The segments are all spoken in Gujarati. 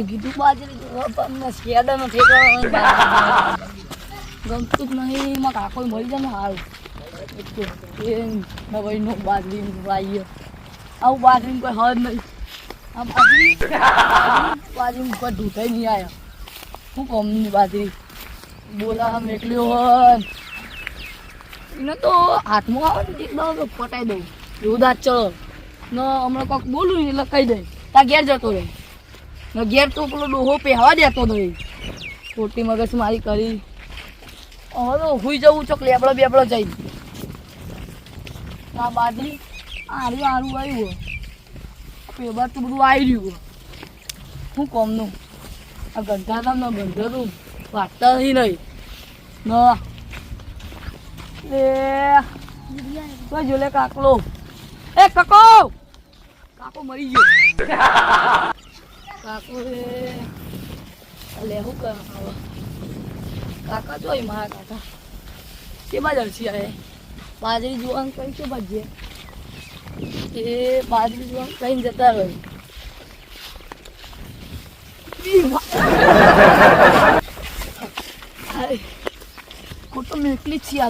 મેં કીધું, બાજરી શેડા નથી ગમતું જ નહીં, એમાં કાકો મળી જાય ને એ નવાઈનો બાજરી વાઈએ. આવું બાજરી કોઈ હદ નહીં. આ બાજરી બાજરી કોઈ ઢૂંઢાઈ નહીં આવ્યા શું કોમની બાજરી? બોલા આમ એકલ્યો હોય એને તો હાથમાં આવે ને એકદમ પટાઈ દઉં. એવું દાદ ચલો ને, હમણાં કોક બોલું એટલે કહી દે. તા ઘેર જતો રહે. ઘેર તો પેલો ડોહો પહેવા દેતો નહીં. ખોટી મગજ મારી કરી. હવે હુઈ જવું ચોક લેબડો બેબડો જઈ આ બાજરી આરું આરું આવ્યું પેબર તો બધું આવી રહ્યું શું કોમનું આ ગંધા તમને ગંધા તો વાટતા નહીં ન. એ. જોલે કાકલો એ કાકો! કાકો મરી ગયો. કાકો એટલે હું હવે કાકા જોઈ મારા કાકા. કે બાજુ અડસી આવે? બાજરી જોવાનું કઈ કે બાજે એ બાજરી જોવાનું કઈ જતા રહ્યો ખોટો મેકલી છીએ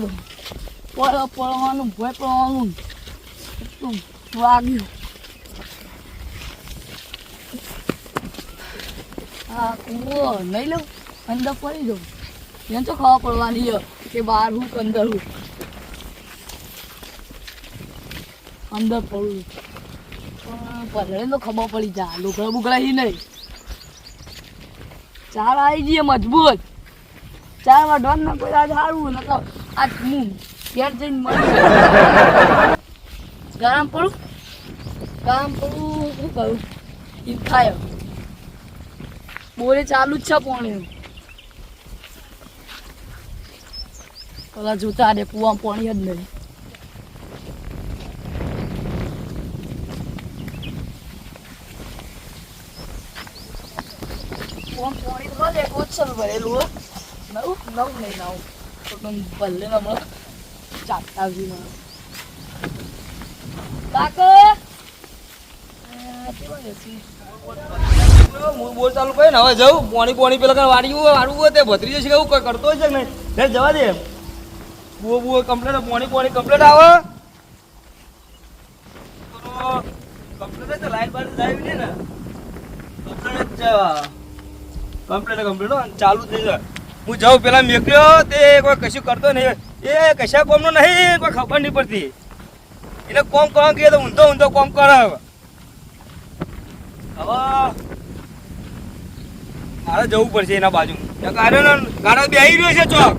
પડ પડવાનું ભય પડવાનું એટલું વાગ્યું. અંદર પડી તો ખબર પડવાની ખબર પડી જા લુગડા બુગડા નહીં. ચાર આવી જઈએ મજબૂત. ચાર વાઢવાનું ના કોઈ આજ સારું ને આજ હું ઘેર જઈને મળી ગરમ પડું? ગરમ પડું શું કરું? થાય બોરે ચાલુ જ છે પાણી પેલા જોતા રે કુવા પાણી જ નહીં પાણી તો ઓછલ ભરેલું. નવું નવું નહીં, નવું ભલે હમણાં ચાટતા જ કાકો? હું ચાલુ કરી ને, હવે જવું પોણી પોણી પેલા કાંઈ હોય તે ભત્રી જશે કેવું કોઈ કરતો કે નહીં. જવા દે. બુઓ બુઓ કમ્પ્લેટ પોણી કમ્પ્લેટ આવે. જ લાઈટ બાઈટ જાય ને. કમ્પ્લેટ જ કમ્પ્લેટ કમ્પ્લેટ ચાલુ થઈ જાય. હું જાઉં પેલા મેક્યો, તે કોઈ કશું કરતો નહીં. એ કશા કોમનો નહીં, કોઈ ખબર નહીં પડતી. એને કોમ કરવા કહીએ તો ઊંધો ઊંધો કોમ કરે હવે હવે મારે જવું પડશે એના બાજુ. ગાડો બેહી રહ્યો છે ચોક.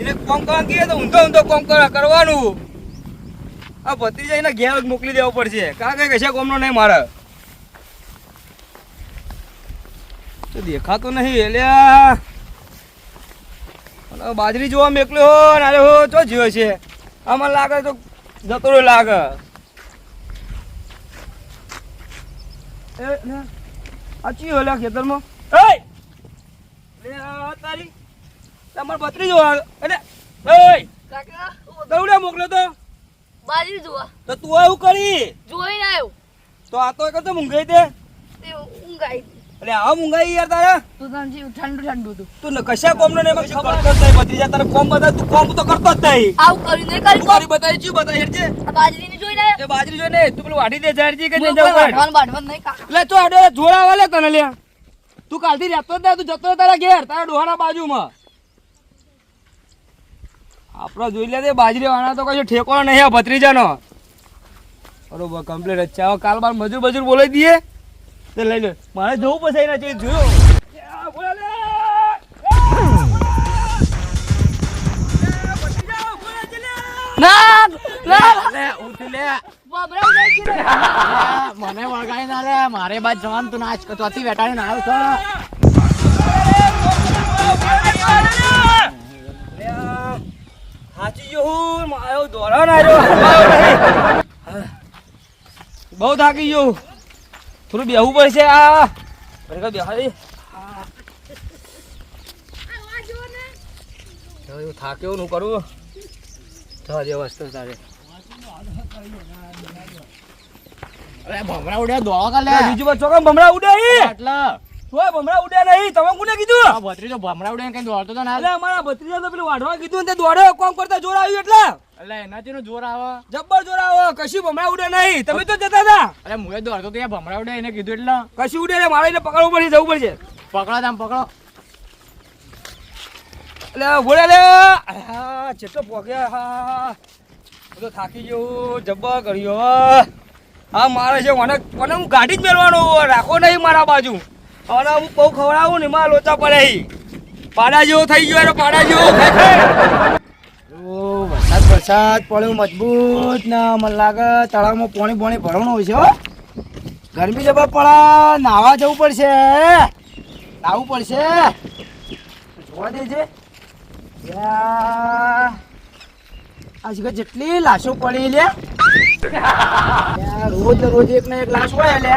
એને કોમ કરવા કહીએ તો ઊંધો ઊંધો કોમ કરવાનું. આ ભત્રીજા એના ઘેર મોકલી દેવો પડશે. કા કઈ કશા કોમનો નહીં મારે. તો દેખાતો નહીં એટલે બાજરી જોવા મેકલ્યો ને હો, ચો જ્યો છે? આમાં લાગે તો જતો લાગે. એ આ ચી ઓલા ખેતરમાં. એ! તારી. તમાર બત્રી જો અને એ કાકા દવડે મોકલ્યો તો. બાજરી જોવા. તો તું આવું કરી. જોઈને આવ્યો. તો આ તો કરતો મૂંઘાઈ દે. તે ઊંઘાઈ. એટલે આ મૂંઘાઈ યાર તારા. તું તને ઠંડુ ઠંડુ હતું. તું ને કશા કોમ ને એમાં ખબર કરતો જ નહીં ભત્રીજા તારે કોમ બધા તું કોમ તો કરતો જ નહીં. આવું કર્યું નહીં તું કર્યું બતાવી ચી બતાવી છે આ બાજરીની જોઈને આવ્યો એ બાજરી જોઈને તું પેલું વાઢી દે જાહેરજી કે નહીં જવું એટલે તો આડો જોડા વાલે તને લે. તું કાલથી રહેતો જ નહીં તું જતો તારા ઘેર તારા ડોહાના બાજુમાં. આપડે જોઈ લે બાજરી વાળા તો કશું ઠેકો નહીં આ ભત્રીજાનો. બરોબર કમ્પ્લીટ જ છે હવે કાલ બાર મજૂર બજૂર બોલાવી દઈએ. તે લઈ લે. મારે જવું પછી એના ચેક જોયો? લે. લે. ના મને વળગાઈ ના લે મારે બાદ જવાનું તું નાચ ચોથી વેટાડી ના આવ્યો હું રહ્યો હમાયો બહુ થાકી ગયો થોડું બેહવું પડશે આ ઘડીક બેહાડી થાક્યો નું કરું જે વસ્તુ તારે અરે ભમરા ઉડ્યા દોડો બીજું બસ ચોકમ ભમરા ઉડે ઈ. આટલા. તોય ભમરા ઉડે નહીં. તમે કોને કીધું? આ ભત્રીજો ભમરા ઉડે કઈ દોડતો તો ના એટલે અમારા ભત્રીજા તો પેલું વાઢવા કીધું ને તે દોડે કોમ કરતા જોર આવ્યું એટલે. એટલે એનાથી નું જોર આવે. જબ્બર જોર આવે. કશું ભમરા ઉડે નહીં. તમે તો જતા હતા. અરે મુએ દોડતો તો ભમરા ઉડે એને કીધું એટલે. કશું ઉડે ને મારે એને પકડવું પડશે જવું પડશે. પકડો તમે પકડો. એટલે બોલે લે. હા જેટલો પોગ્યા હા. થાકી ગયો જબ્બર કર્યો હા મારે છે મને મને હું ગાડી જ મેળવાનો રાખો નહીં મારા બાજુ. અને હું બહુ ખવડાવું ને મારા લોચા પડે પાડા જેવો થઈ ગયો એટલે પાડા જેવો. વરસાદ વરસાદ પડ્યો મજબૂત ના મને લાગે તળાવમાં પાણી પોણી ભરવાનું હોય છે ગરમી જબર પડે નાવા જવું પડશે. નાવું પડશે. જોવા દેજે. યા, આ જગ્યા જેટલી લાશો પડી લે. રોજ રોજ એક ને એક લાશ હોય લે.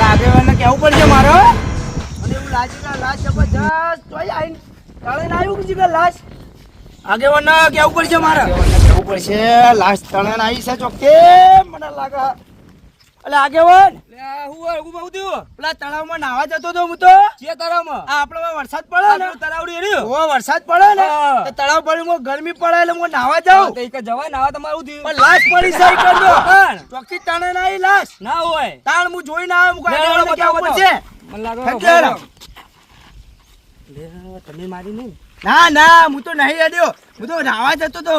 લાગે એને કેવું પડશે મારો? અને એવું કે લાશ જબરજસ્ત જોઈ આઈને તળે આવ્યું બીજી કે લાશ? આગેવાન કેવું પડશે મારે? કેવું પડશે? લાશ તળણ આવી છે ચોખ્ખે? મને લાગે અલે આગેવાન. પેલા તળાવમાં નાવા જતો તો હું તો. જે તરાવમાં? આ વરસાદ પડે ને. આપણું રહ્યું. ઓ વરસાદ પડે ને. તળાવ પડ્યું ગરમી પડે એટલે હું નાવા જાઉં. કે જવાય ને, તમારું થયું. પણ લાશ પડી કરજો ચોકી તણે ના લાશ. ના હોય. તાણ હું આવ્યો બતાવો, ફેંકી દેવાનો. લે, તમે મારી નહીં. ના ના હું તો નહીં અડ્યો હું તો નાવા જતો તો.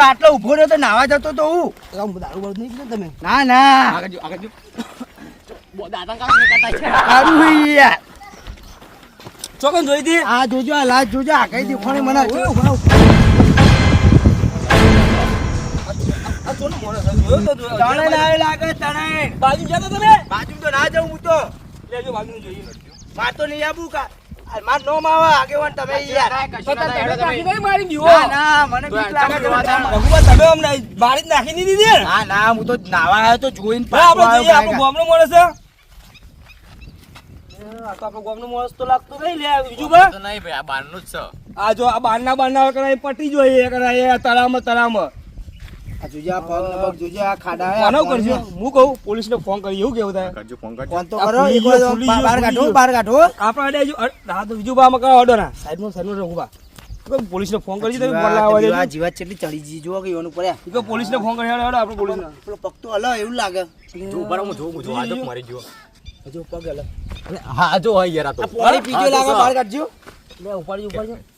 આટલો ઊભો રહ્યો તો નાવા જતો તો ના ના ચોકન જોઈ હતી આ જોજો લાજ જોજો આ કઈ દેખાણી મને માણસ. તણે ના લાગે તણે. બાજુ ગયા તમે? બાજુ તો ના જાઉં હું તો. લેજો બાજુ જોઈએ. માર તો નહીં આવું કા. આ માર નોમ આવે આગેવાન તમે યાર. ના તમે. મારી દીવો. ના ના મને બીક લાગે છે. તમે અમને બારી જ નાખી દીધી ને? ના ના હું તો નાવા આવ્યો તો જોઈને હા, આપણે જોઈએ, આપણો ગામનો માણસ છે. આ તો આપણો ગામનો માણસ તો લાગતો નહીં લે બીજું બા. નહીં ભાઈ આ બહારનું જ છે. આ જો આ બારના બારના કરાય પટી જોઈએ કરાય તળાવમાં આ જોજો આ પગ ને પગ જોજો આ ખાડા હે, આ કરજો? હું. કહું પોલીસને ફોન કરી એવું કેવું થાય? કરજો ફોન કરજો. ફોન તો કરો એક વાર બહાર કાઢો બહાર કાઢો. આપણે અડે હા તો બીજું બા મકા ઓર્ડર ના. રહું બા ફોન કરી તમે ફોન લાવવા જીવા દેજો. ચેટલી ચડી જી જોવા કે એનું પડ્યા ઈ કહો પોલીસને ફોન કરી હેડો આપણે પોલીસને. પેલો પગ તો હલો એવું લાગે. જો ઉપર હું જો જો આ તો મરી ગયો હજુ પગ હલો. હા જો હોય યાર આ તો. પાણી પીજો લાગે બહાર કાઢજો. લે ઉપાડી ઉપાડી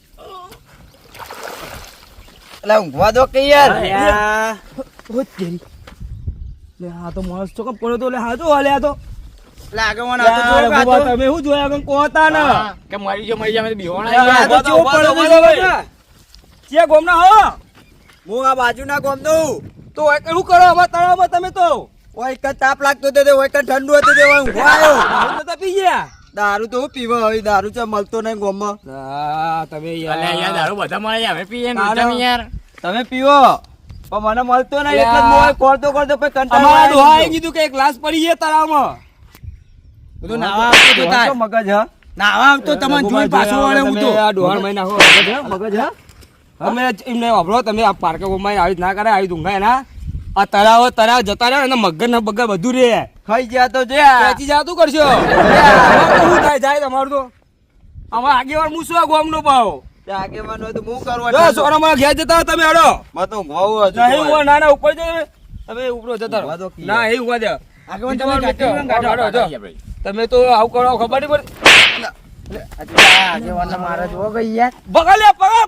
એટલે ઊંઘવા દો કે યાર. ઓય તેરી. લે હા તો મોસ તો કમ પડ્યો તો. લે હાજો હાલે આ તો તમે શું જોયા? કમ કોતા ને. કે મરી ગયો મરી જાય બિહોણા લે, આવી આ તો ગયા. પડ્યો થો, છે ઊભા થો, બધા? ચે ગોમના હો? હું આ બાજુના ગામનું તો શું કરો? અમારા તળાવમાં તમે તો. ઓય એક તાપ લાગતો તો ઓય એક ઠંડુ હતું તે ઓય ઊંઘવા આવ્યો. દારૂ પી ગયા. દારૂ તો પીવા હવે દારૂ ચા મળતો નહીં ગામમાં. તમે યાર દારૂ બધા મળે અમે પીએ. યાર. તમે પીવો પણ મને મળતો નહીં એટલે ઓય કોરતો કોરતો પછી કંટાળો અમારા ડોહાએ કીધું કે એક ગ્લાસ પડી છે તળાવમાં બધું નાવા આવતો તો તાર. મગજ હ. નાવા આવતો તમને જોઈ પાછો વળે હું તો. આ ડોહાણ મહિના હો મગજ હ મગજ હ. તમે એમને વાપરો તમે આ પાર્ક ગોમાં આવી ના કરે આવી દુંગા એના આ તળાવ તળાવ જતા રહે અને મગર ને બગર બધું રે ખાઈ ગયા તો જે ખેંચી જાતું કરશો. શું થાય જાય તમારું તો. અમારે આગેવાર મૂસવા ગોમ નો જજો તમે તો કી. આવું કરો ખબર નહીં પડતી મારે ગઈ યાર. બગા લે પગા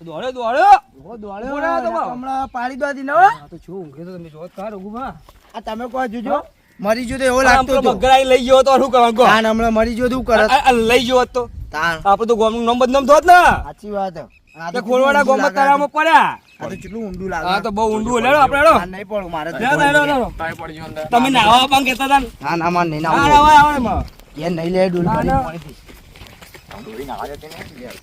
દોડે દોડે ઓ દોડે બોલા તો હમણાં પાડી દો દીનો તો શું ઊંઘે તો તમે જોત કા રઘુભા આ તમે કહો જોજો મરી ગયો તો એવો લાગતો હતો લઈ ગયો તો શું કરવાનું હમણાં મરી ગયો તો આ લઈ ગયો હોત તો. આપણે તો ગોમનું નામ બદનામ થોત ને. સાચી વાત. તો ગોમમાં ઊંડું તારામાં પડ્યા. આ તો કેટલું ઊંડું લાગે. આ તો બહુ ઊંડું. આપણે નહીં પડું મારે. તમે નાવા પણ હતા ના ના નહીં આવો, એ લે ડૂલ પાણી. નાવા જતી નહીં યાર.